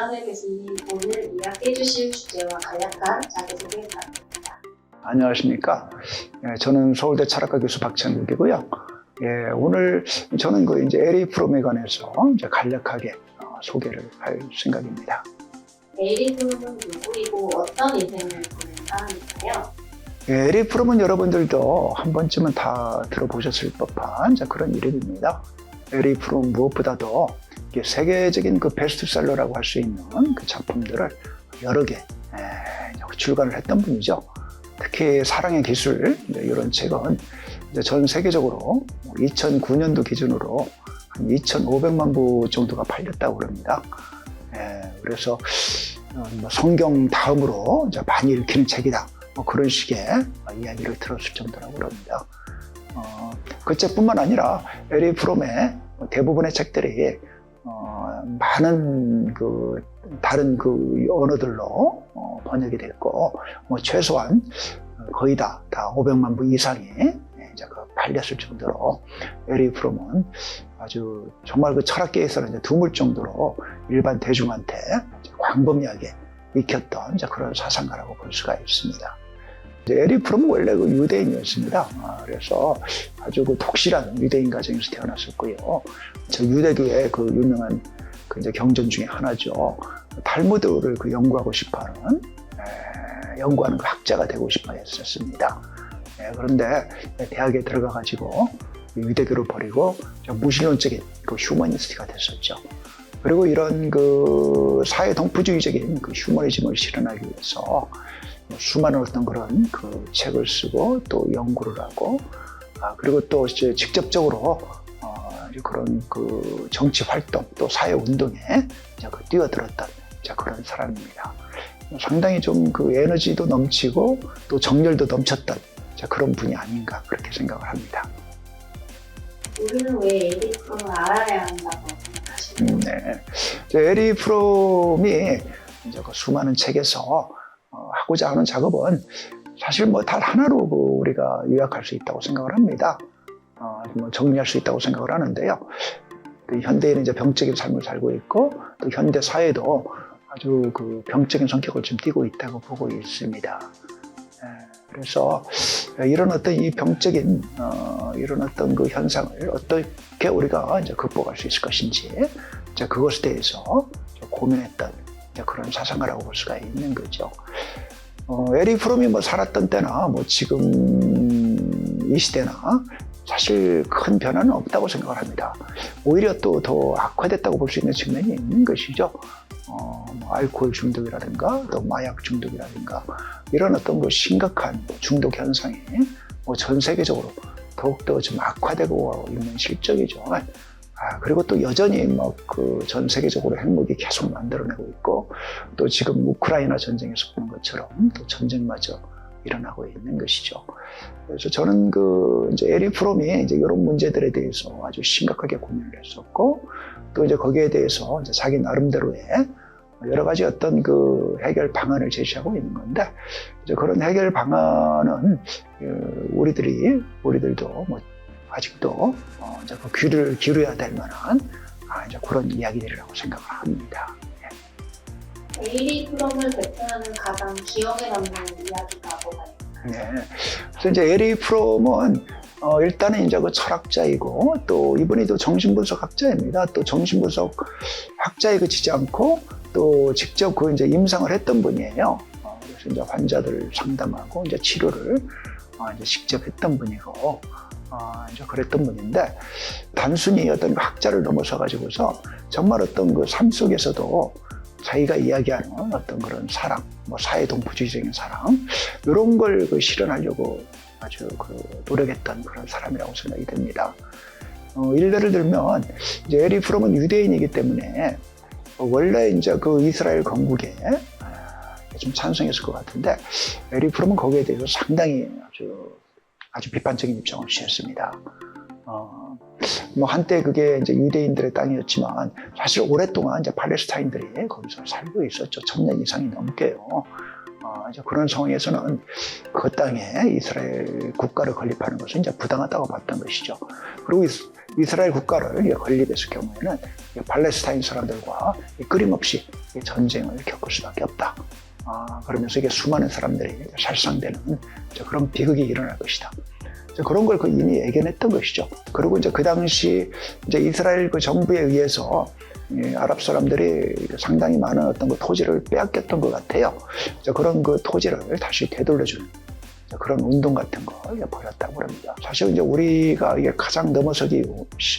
안녕하세요 교수님. 오늘 이야기해 주실 주제와 간략한 자기소개 부탁드립니다. 안녕하십니까. 예, 저는 서울대 철학과 교수 박찬국이고요. 예, 오늘 저는 그 이제 LA 프롬에 관해서 이제 간략하게 어, 소개를 할 생각입니다. 에이리 프롬은 누구이고 어떤 인생을 보낸 사람일까요? 예, LA 프롬은 여러분들도 한 번쯤은 다 들어보셨을 법한 그런 이름입니다. LA 프롬 무엇보다도 세계적인 그 베스트셀러라고 할 수 있는 그 작품들을 여러 개 예, 출간을 했던 분이죠. 특히 사랑의 기술 이런 책은 전 세계적으로 2009년도 기준으로 한 2,500만 부 정도가 팔렸다고 그럽니다. 예, 그래서 어, 뭐 성경 다음으로 많이 읽히는 책이다. 뭐 그런 식의 이야기를 들었을 정도라고 그럽니다. 어, 그 책뿐만 아니라 에리 프롬의 대부분의 책들이 어, 많은 그 다른 그 언어들로 어, 번역이 됐고 뭐 최소한 거의 다, 다 500만 부 이상이 이제 그 팔렸을 정도로 에리 프롬은 아주 정말 그 철학계에서는 드물 정도로 일반 대중한테 광범위하게 익혔던 그런 사상가라고 볼 수가 있습니다. 에리 프롬은 원래 그 유대인이었습니다. 아, 그래서 아주 그 독실한 유대인 가정에서 태어났었고요. 저 유대교의 그 유명한 그 이제 경전 중에 하나죠. 탈무드를 그 연구하고 싶어하는 에, 연구하는 그 학자가 되고 싶어 했었습니다. 예, 그런데 대학에 들어가 가지고 유대교를 버리고 좀 무신론적인 그 휴머니스트가 됐었죠. 그리고 이런 그 사회 동포주의적인 그 휴머니즘을 실현하기 위해서 수많은 어떤 그런 그 책을 쓰고 또 연구를 하고 아, 그리고 또 이제 직접적으로 어, 그런 그 정치 활동 또 사회 운동에 그 뛰어들었던 이제 그런 사람입니다. 상당히 좀 그 에너지도 넘치고 또 정열도 넘쳤던 이제 그런 분이 아닌가 그렇게 생각을 합니다. 우리는 왜 에이리 프롬을 알아야 한다고 생각하시나요? 음, 네. 에리 프롬이 이제 그 수많은 책에서 어, 하고자 하는 작업은 사실 뭐단 하나로 그 우리가 요약할 수 있다고 생각을 합니다. 어, 뭐 정리할 수 있다고 생각을 하는데요. 그 현대인은 이제 병적인 삶을 살고 있고 또 현대 사회도 아주 그 병적인 성격을 좀 띠고 있다고 보고 있습니다. 예, 그래서 이런 어떤 이 병적인 어, 이런 어떤 그 현상을 어떻게 우리가 이제 극복할 수 있을 것인지 이제 그것에 대해서 좀 고민했던 이제 그런 사상가라고 볼 수가 있는 거죠. 어, 에리 프롬이 뭐 살았던 때나 뭐 지금 이 시대나 사실 큰 변화는 없다고 생각을 합니다. 오히려 또 더 악화됐다고 볼 수 있는 측면이 있는 것이죠. 어, 뭐 알코올 중독이라든가 또 마약 중독이라든가 이런 어떤 그 심각한 중독 현상이 뭐 전 세계적으로 더욱더 좀 악화되고 있는 실적이죠. 아, 그리고 또 여전히 뭐 그 전 세계적으로 핵무기 계속 만들어내고 있고 또 지금 우크라이나 전쟁에서 보는 것처럼 또 전쟁마저 일어나고 있는 것이죠. 그래서 저는 그 이제 에리 프롬이 이제 이런 문제들에 대해서 아주 심각하게 고민을 했었고 또 이제 거기에 대해서 이제 자기 나름대로의 여러 가지 어떤 그 해결 방안을 제시하고 있는 건데 이제 그런 해결 방안은 그 우리들이 우리들도 뭐 아직도 어 이제 그 귀를 기울여야 될 만한 아 이제 그런 이야기들이라고 생각을 합니다. 에이리 프롬을 대표하는 가장 기억에 남는 뭐가 있나요? 네. 이제 에리 프롬은 어, 일단은 이제 그 철학자이고 또 이분이 또 정신분석 학자입니다. 또 정신분석 학자에 그치지 않고 또 직접 그 이제 임상을 했던 분이에요. 어, 그래서 이제 환자들 상담하고 이제 치료를 어, 이제 직접 했던 분이고 어, 이제 그랬던 분인데 단순히 어떤 그 학자를 넘어서 가지고서 정말 어떤 그 삶 속에서도 자기가 이야기하는 어떤 그런 사랑, 뭐 사회 동포주의적인 사랑 이런 걸 그 실현하려고 아주 그 노력했던 그런 사람이라고 생각이 됩니다. 어, 일례를 들면 이제 에리 프롬은 유대인이기 때문에 원래 이제 그 이스라엘 건국에 아, 좀 찬성했을 것 같은데 에리 프롬은 거기에 대해서 상당히 아주 아주 비판적인 입장을 취했습니다. 어, 뭐 한때 그게 이제 유대인들의 땅이었지만 사실 오랫동안 이제 팔레스타인들이 거기서 살고 있었죠. 천년 이상이 넘게요. 어, 그런 상황에서는 그 땅에 이스라엘 국가를 건립하는 것은 이제 부당하다고 봤던 것이죠. 그리고 이스- 이스라엘 국가를 건립했을 경우에는 이 팔레스타인 사람들과 이 끊임없이 이 전쟁을 겪을 수밖에 없다. 아, 그러면서 이게 수많은 사람들이 살상되는 그런 비극이 일어날 것이다. 그런 걸 그 이미 예견했던 것이죠. 그리고 이제 그 당시 이제 이스라엘 그 정부에 의해서 이 아랍 사람들이 상당히 많은 어떤 그 토지를 빼앗겼던 것 같아요. 그런 그 토지를 다시 되돌려주는 그런 운동 같은 걸 벌였다고 합니다. 사실 이제 우리가 이게 가장 넘어서기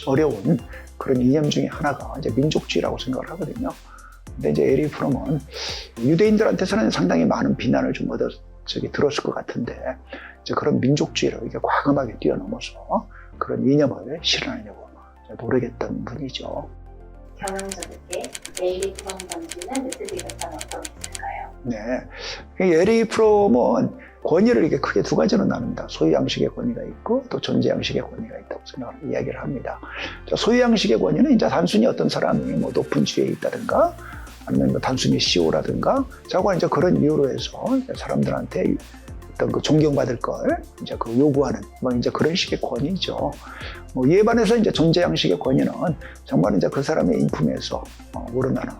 어려운 그런 이념 중에 하나가 이제 민족주의라고 생각을 하거든요. 근데 이제 에리 프롬은 유대인들한테서는 상당히 많은 비난을 좀 얻어 저기 들었을 것 같은데 이제 그런 민족주의를 이게 과감하게 뛰어넘어서 그런 이념을 실현하려고 노력했던 분이죠. 경영자들께 에이리 프롬 던지는 어떤 게 있을까요? 네. 에리 프롬은 권위를 이게 크게 두 가지로 나눕니다. 소유 양식의 권위가 있고 또 존재 양식의 권위가 있다고 생각 이야기를 합니다. 자, 소유 양식의 권위는 이제 단순히 어떤 사람이 뭐 높은 지위에 있다든가 아니면 뭐 단순히 CEO라든가 자고 이제 그런 이유로 해서 사람들한테 어떤 그 존경받을 걸 이제 그 요구하는 뭐 이제 그런 식의 권위죠. 뭐 반해서 이제 존재 양식의 권위는 정말 이제 그 사람의 인품에서 어, 우러나는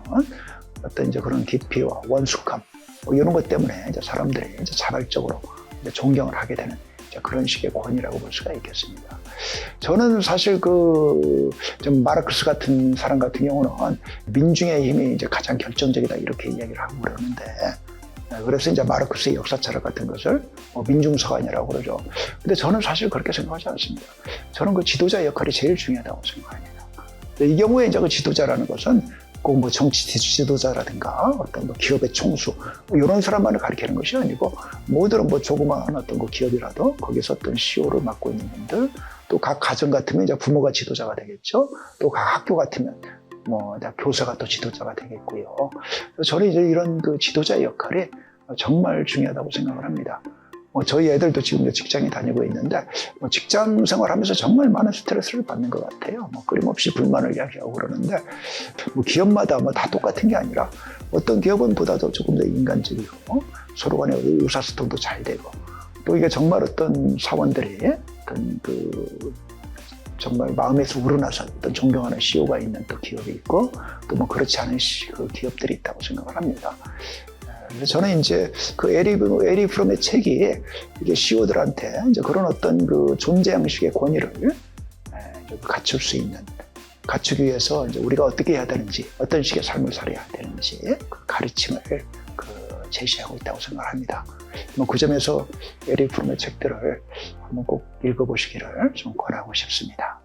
어떤 이제 그런 깊이와 원숙함 뭐 이런 것 때문에 이제 사람들이 이제 자발적으로 이제 존경을 하게 되는 그런 식의 권위라고 볼 수가 있겠습니다. 저는 사실 그좀 마르크스 같은 사람 같은 경우는 민중의 힘이 이제 가장 결정적이다 이렇게 이야기를 하고 그러는데 그래서 이제 마르크스의 역사 철학 같은 것을 뭐 민중서관이라고 그러죠. 근데 저는 사실 그렇게 생각하지 않습니다. 저는 그 지도자 역할이 제일 중요하다고 생각합니다. 이 경우에 이제 그 지도자라는 것은 꼭뭐 정치 지도자라든가 어떤 뭐 기업의 총수 뭐 이런 사람만을 가리키는 것이 아니고 모든 뭐 조그마한 어떤 그 기업이라도 거기서 어떤 CEO를 맡고 있는 분들 또 각 가정 같으면 이제 부모가 지도자가 되겠죠. 또 각 학교 같으면 뭐 교사가 또 지도자가 되겠고요. 저는 이제 이런 그 지도자 역할이 정말 중요하다고 생각을 합니다. 뭐 저희 애들도 지금 직장에 다니고 있는데 뭐 직장 생활하면서 정말 많은 스트레스를 받는 것 같아요. 뭐 끊임없이 불만을 이야기하고 그러는데 뭐 기업마다 뭐 다 똑같은 게 아니라 어떤 기업은 보다도 조금 더 인간적이고 서로 간의 의사소통도 잘 되고 또 이게 정말 어떤 사원들이 어떤 그 정말 마음에서 우러나서 어떤 존경하는 CEO가 있는 또 기업이 있고 또 뭐 그렇지 않은 시- 그 기업들이 있다고 생각을 합니다. 그래서 저는 이제 그 에리, 에리 프롬의 책이 이게 CEO들한테 이제 그런 어떤 그 존재 양식의 권위를 에, 좀 갖출 수 있는 갖추기 위해서 이제 우리가 어떻게 해야 되는지 어떤 식의 삶을 살아야 되는지 그 가르침을 그 제시하고 있다고 생각합니다. 뭐그 점에서 에리 프롬의 책들을 한번 꼭 읽어보시기를 좀 권하고 싶습니다.